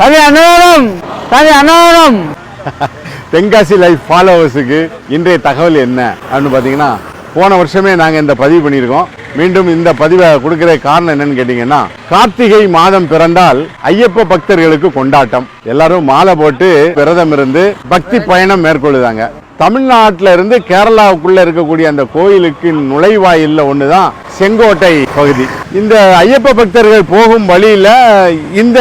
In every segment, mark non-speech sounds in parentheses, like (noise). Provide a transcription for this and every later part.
தனி அன்னதானம் தனி அன்னதானம் (laughs) தென்காசி லைஃப் ஃபாலோவர்ஸுக்கு இன்றைய தகவல் என்ன? அப்படின்னு பார்த்தீங்கன்னா போன வருஷமே நாங்கள் இந்த பதிவு பண்ணியிருக்கோம். மீண்டும் இந்த பதிவை கொடுக்குற காரணம் என்னன்னு கேட்டிங்கன்னா கார்த்திகை மாதம் பிறந்தால் ஐயப்ப பக்தர்களுக்கு கொண்டாட்டம். எல்லாரும் மாலை போட்டு விரதம் இருந்து பக்தி பயணம் மேற்கொள்ளுதாங்க. தமிழ்நாட்டில் இருந்து கேரளாவுக்குள்ளே இருக்கக்கூடிய அந்த கோயிலுக்கு நுழைவாயில்ல ஒன்று தான் செங்கோட்டை பகுதி. இந்த ஐயப்ப பக்தர்கள் போகும் வழியில் இந்த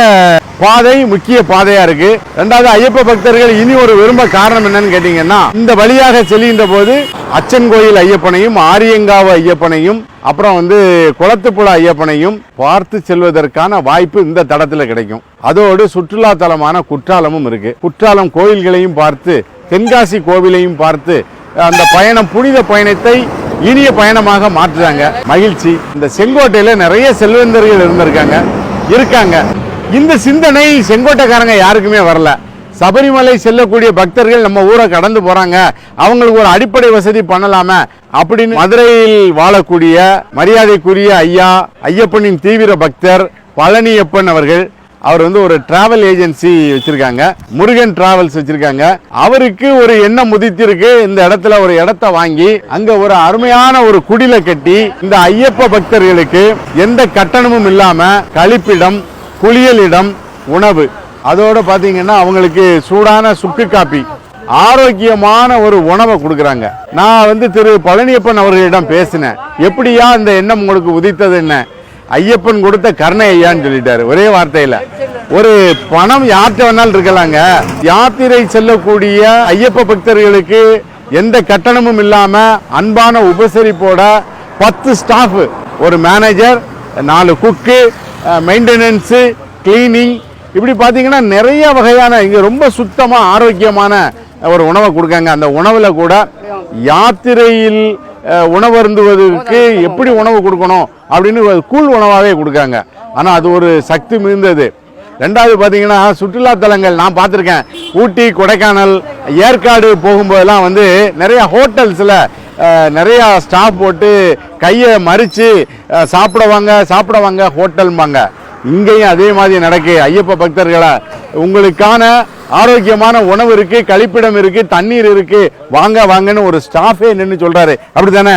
பாதை முக்கிய பாதையாக இருக்கு. ரெண்டாவது ஐயப்ப பக்தர்கள் இனி ஒரு விரும்ப காரணம் என்னன்னு கேட்டீங்கன்னா இந்த வழியாக செல்கின்ற போது அச்சன் கோயில் ஐயப்பனையும் ஆரியங்காவு ஐயப்பனையும் அப்புறம் வந்து குளத்துப்புழ ஐயப்பனையும் பார்த்து செல்வதற்கான வாய்ப்பு இந்த தடத்தில் கிடைக்கும். அதோடு சுற்றுலா தலமான குற்றாலமும் இருக்கு. குற்றாலம் கோயில்களையும் பார்த்து தென்காசி கோவிலையும் பார்த்து அந்த பயணம் புனித பயணத்தை இனிய பயணமாக மாற்றுறாங்க. மகிழ்ச்சி. இந்த செங்கோட்டையில் நிறைய செல்வந்தர்கள் இருந்திருக்காங்க. இருக்காங்க. இந்த சிந்தனை செங்கோட்டைக்காரங்க யாருக்குமே வரல. சபரிமலை செல்லக்கூடிய பக்தர்கள் நம்ம ஊரை கடந்து போறாங்க. அவங்களுக்கு ஒரு அடிப்படை வசதி பண்ணலாமே அப்படின்னு மதுரையில் வாழக்கூடிய மரியாதைக்குரிய ஐயா ஐயப்பனின் தீவிர பக்தர் பழனியப்பன் அவர்கள் அவர் வந்து ஒரு டிராவல் ஏஜென்சி வச்சிருக்காங்க. முருகன் டிராவல்ஸ் வச்சிருக்காங்க. அவருக்கு ஒரு எண்ணம் முதித்திருக்கு இந்த இடத்துல ஒரு இடத்த வாங்கி அங்க ஒரு அருமையான ஒரு குடில கட்டி இந்த ஐயப்ப பக்தர்களுக்கு எந்த கட்டணமும் இல்லாம கழிப்பிடம் குளியலிடம் உணவு. அதோட பாத்தீங்கன்னா அவங்களுக்கு சூடான சுக்கு காப்பி ஆரோக்கியமான ஒரு உணவை கொடுக்குறாங்க. நான் வந்து திரு பழனியப்பன் அவர்களிடம் பேசினேன். எப்படியா இந்த எண்ணம் உங்களுக்கு உதித்தது என்ன? ஐயப்பன் கொடுத்த கருணை ஐயான்னு சொல்லிட்டாரு. ஒரே வார்த்தையில. ஒரு பணம் யார்கிட்ட வேணாலும் இருக்கலாங்க. யாத்திரை செல்லக்கூடிய ஐயப்ப பக்தர்களுக்கு எந்த கட்டணமும் இல்லாம அன்பான உபசரிப்போட பத்து ஸ்டாஃப் ஒரு மேனேஜர் நாலு குக்கு மெயின்டெனன்ஸு கிளீனிங் இப்படி பார்த்தீங்கன்னா நிறைய வகையான இங்கே ரொம்ப சுத்தமாக ஆரோக்கியமான ஒரு உணவை கொடுக்காங்க. அந்த உணவில் கூட யாத்திரையில் உணவருந்துவதற்கு எப்படி உணவு கொடுக்கணும் அப்படின்னு கூழ் உணவாகவே கொடுக்காங்க. ஆனால் அது ஒரு சக்தி மிகுந்தது. ரெண்டாவது பார்த்தீங்கன்னா சுற்றுலா தலங்கள் நான் பார்த்துருக்கேன் ஊட்டி கொடைக்கானல் ஏற்காடு போகும்போதெல்லாம் வந்து நிறைய ஹோட்டல்ஸில் நிறைய ஸ்டாஃப் போட்டு கையை மறித்து சாப்பிடுவாங்க சாப்பிடுவாங்க ஹோட்டல்பாங்க இங்கேயும் அதே மாதிரி நடக்கு. ஐயப்ப பக்தர்களா உங்களுக்கான ஆரோக்கியமான உணவு இருக்கு கழிப்பிடம் இருக்கு தண்ணீர் இருக்கு. வாங்க வாங்கன்னு ஒரு ஸ்டாஃபே நின்று சொல்றாரு. அப்படிதானே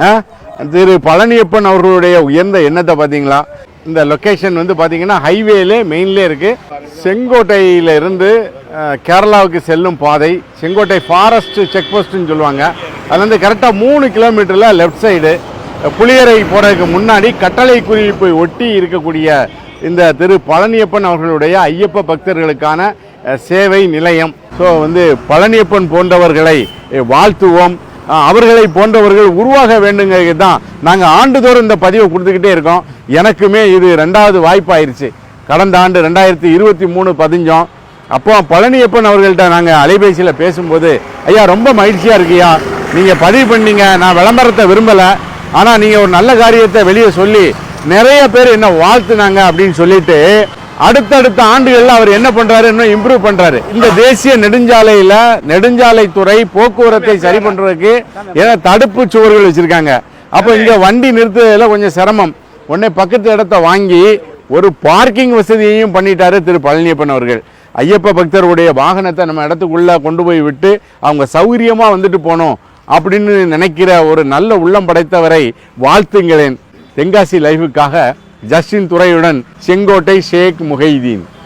ஆ? திரு பழனியப்பன் அவர்களுடைய உயர்ந்த எண்ணத்தை பார்த்தீங்களா? இந்த லொக்கேஷன் வந்து பார்த்தீங்கன்னா ஹைவேலே மெயின்லே இருக்கு. செங்கோட்டையில இருந்து கேரளாவுக்கு செல்லும் பாதை. செங்கோட்டை ஃபாரஸ்ட் செக் போஸ்ட்னு சொல்லுவாங்க. அது வந்து கரெக்டாக மூணு கிலோமீட்டரில் லெஃப்ட் சைடு புளியரை போறதுக்கு முன்னாடி கட்டளை குறிப்பை ஒட்டி இருக்கக்கூடிய இந்த திரு பழனியப்பன் அவர்களுடைய ஐயப்ப பக்தர்களுக்கான சேவை நிலையம். ஸோ வந்து பழனியப்பன் போன்றவர்களை வாழ்த்துவோம். அவர்களை போன்றவர்கள் உருவாக வேண்டுங்கிறது தான் நாங்கள் ஆண்டுதோறும் இந்த பதிவை கொடுத்துக்கிட்டே இருக்கோம். எனக்குமே இது ரெண்டாவது வாய்ப்பாயிருச்சு. கடந்த ஆண்டு ரெண்டாயிரத்தி இருபத்தி மூணு பதிஞ்சோம். அப்போ பழனியப்பன் அவர்கள்ட்ட நாங்கள் அலைபேசியில் பேசும்போது ஐயா ரொம்ப மகிழ்ச்சியாக இருக்கியா? நீங்கள் பதிவு பண்ணீங்க. நான் விளம்பரத்தை விரும்பலை. ஆனால் நீங்கள் ஒரு நல்ல காரியத்தை வெளியே சொல்லி நிறைய பேர் என்ன வாழ்த்துனாங்க அப்படின்னு சொல்லிட்டு அடுத்தடுத்த ஆண்டுகளில் அவர் என்ன பண்றாரு இன்னும் இம்ப்ரூவ் பண்றாரு. இந்த தேசிய நெடுஞ்சாலையில நெடுஞ்சாலைத்துறை போக்குவரத்தை சரி பண்றதுக்கு ஏன்னா தடுப்பு சுவர்கள் வச்சிருக்காங்க. அப்போ இங்க வண்டி நிறுத்துறதுல கொஞ்சம் சிரமம். உடனே பக்கத்து இடத்த வாங்கி ஒரு பார்க்கிங் வசதியையும் பண்ணிட்டாரு திரு பழனியப்பன் அவர்கள். ஐயப்ப பக்தருடைய வாகனத்தை நம்ம இடத்துக்குள்ள கொண்டு போய் விட்டு அவங்க சௌகரியமா வந்துட்டு போனோம் அப்படின்னு நினைக்கிற ஒரு நல்ல உள்ளம் படைத்தவரை வாழ்த்துங்களேன். தென்காசி லைஃபுக்காக ஜஸ்டின் துறையுடன் செங்கோட்டை ஷேக் முகைதீன்